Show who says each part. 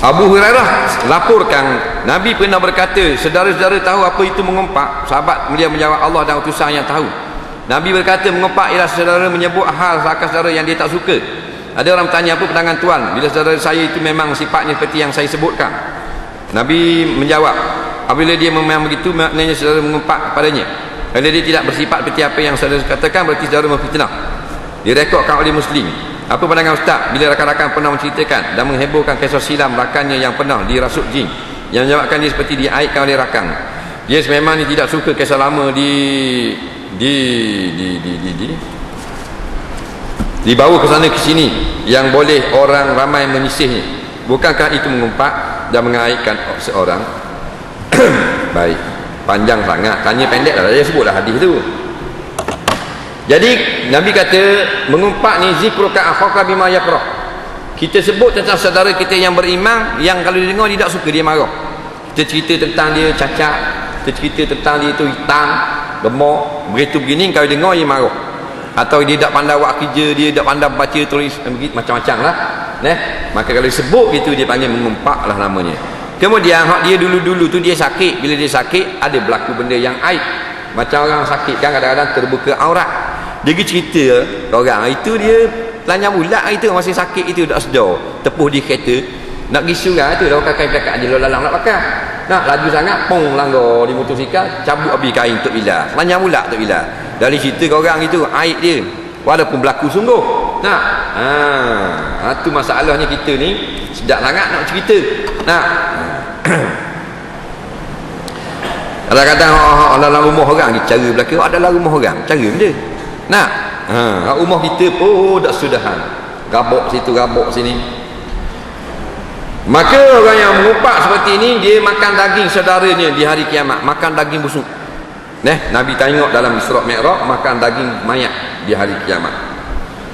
Speaker 1: Abu Hurairah laporkan Nabi pernah berkata saudara-saudara tahu apa itu mengumpat? Sahabat beliau menjawab Allah dan utusan yang tahu. Nabi berkata mengumpat ialah saudara menyebut hal sahabat saudara yang dia tak suka. Ada orang bertanya apa pandangan tuan bila saudara saya itu memang sifatnya seperti yang saya sebutkan? Nabi menjawab apabila dia memang begitu maknanya saudara mengumpat kepadanya. Kalau dia tidak bersifat seperti apa yang saudara katakan berarti saudara memfitnah. Direkodkan oleh muslim apa pandangan ustaz bila rakan-rakan pernah menceritakan dan menghebohkan kisah silam rakannya yang pernah dirasuk jin yang menyebabkan dia seperti diaitkan oleh rakan? Dia sememangnya tidak suka kisah lama di di di di di, di. Dibawa ke sana ke sini yang boleh orang ramai menyisihnya. Bukankah itu mengumpat dan mengaitkan seorang? Baik panjang sangat. Tanya pendek lah. Dia sebutlah hadis tu jadi Nabi kata mengumpat ni zikruka akhaka bima yakrah. Kita sebut tentang saudara kita yang beriman yang kalau dengar dia tak suka dia marah. Kita cerita tentang dia cacat, kita cerita tentang dia tu hitam, gemuk, begitu begini kalau dengar dia marah. Atau dia tak pandai buat kerja, dia tak pandai baca tulis begitu macam-macam lah. Neh, maka kalau disebut gitu dia panggil mengumpat lah namanya. Kemudian hak dia dulu-dulu tu dia sakit, bila dia sakit ada berlaku benda yang aib. Macam orang sakit kan kadang-kadang terbuka aurat dia pergi cerita orang. Itu dia telanjang bulat. Itu masih sakit itu tak sedar. Tepuh di kereta. Nak pergi surah tu dah pakai kakak dia lalang nak pakai. Nak laju sangat pong langgar. Di motosikal cabut habis kain untuk bila telanjang bulat untuk bila dari cerita orang itu aib dia walaupun berlaku sungguh. Nak? Ha, ha tu masalahnya kita ni. Sedap sangat nak cerita. Nak? Oh, oh, dalam rumah orang cara berlaku oh, dalam rumah orang cara benda nak ha, rumah kita pun dah sudahan. Gabok situ gabok sini. Maka orang yang mengupak seperti ini dia makan daging saudaranya di hari kiamat. Makan daging busuk. Neh, Nabi tengok dalam Isra' Mi'raj makan daging mayat di hari kiamat